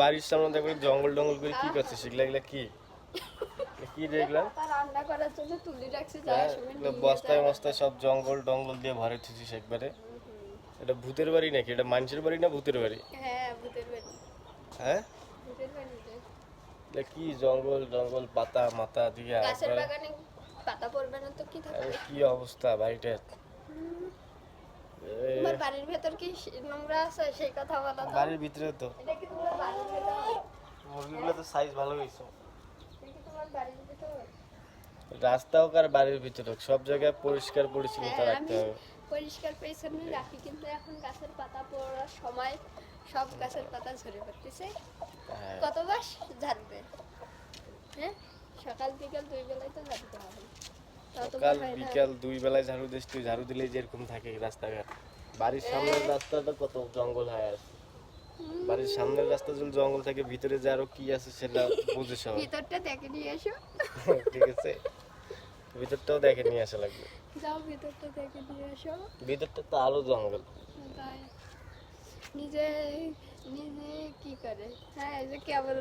বাড়ির সামনে দেখবে জঙ্গল টঙ্গল করে কি করছে? সেগুলা এগুলা কি? কি দেখলাম রান্না করার জন্য তুলে রাখছি হ্যাঁ, বস্তায় মস্তায় সব জঙ্গল টঙ্গল দিয়ে ভরে থুছিস একবারে। এটা ভূতের বাড়ি নাকি? এটা মানুষের বাড়ি না ভূতের বাড়ি? হ্যাঁ ভূতের বাড়ি। হ্যাঁ? ভূতের বাড়ি এটা। কি জঙ্গল জঙ্গল পাতা মাথা দিয়ে গাছের বাগানে পাতা পড়বে না তো কি থাকবে? কি অবস্থা বাড়িটা তোমার বাড়ির ভেতর কি নোংরা আছে? সেই কথা বলা বাড়ির ভিতরে তো। এটা কি তোমার বাড়ির ভেতর? মুরগিগুলো তো সাইজ ভালো কি তোমার বাড়ির ভেতর? রাস্তা হোক আর বাড়ির ভিতরে? হোক সব জায়গায় পরিষ্কার পরিচ্ছন্নতা হ্যাঁ, রাখতে হবে। পরিষ্কার পরিচ্ছন্ন রাখি কিন্তু এখন গাছের পাতা পড়ার সময় সব গাছের পাতা ঝরে পড়তেছে। হ্যাঁ। কত মাস ঝাড়বে? হ্যাঁ? সকাল বিকাল দুই বেলায় তো ঝাড়তে হবে। তো সকাল বিকাল দুই বেলায় ঝাড়ু দিস তুই ঝাড়ু দিলেই যেরকম থাকে রাস্তাঘাট। বাড়ির সামনের রাস্তাটা কত জঙ্গল হয়ে আছে বাড়ির সামনের রাস্তা যদি জঙ্গল থাকে ভিতরে যে আরও কি আছে সেটা বুঝে সবাই ভিতরটা দেখে নিয়ে এসো। ঠিক আছে। ভিতরটাও দেখে নিয়ে আসা লাগবে। যাও ভিতরটা দেখে নিয়ে এসো। ভিতরটা তো আরও জঙ্গল। তাই। নিজে নিজে কি করে? হ্যাঁ এই যে কেবল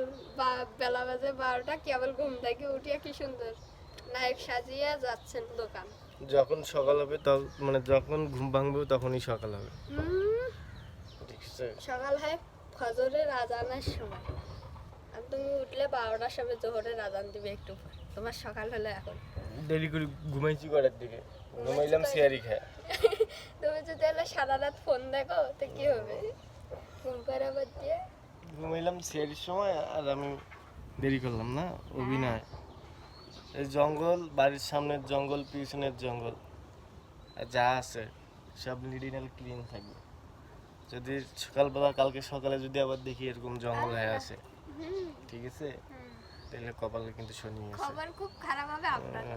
বেলা বাজে বারোটা কেবল ঘুম থেকে উঠিয়ে কি সুন্দর। নায়ক সাজিয়ে যাচ্ছেন দোকান। যখন সকাল হবে তখন মানে যখন ঘুম ভাঙবে তখনই সকাল হবে। সকাল হয় ফজরের আজানের সময়। আর তুমি উঠলে বারোটার সময় জোহরের আজান দিবে একটু তোমার সকাল হলে এখন। দেরি করে ঘুমাইছি কটার দিকে। ঘুমাইলাম সিয়ারি খায়। তুমি যদি হলে সারা রাত ফোন দেখো তো কি হবে? ঘুম পাড়াবার দিয়ে ঘুমাইলাম সিয়ারির সময় আর আমি দেরি করলাম না অভিনয়। এই জঙ্গল বাড়ির সামনের জঙ্গল পিছনের জঙ্গল। আর যা আছে সব নিডিনাল ক্লিন থাকবে। যদি সকালবেলা কালকে সকালে যদি আবার দেখি এরকম জঙ্গল হয়ে আছে ঠিক আছে? তাহলে কপালে কিন্তু শনি আছে। খবর খুব খারাপ হবে আপনার।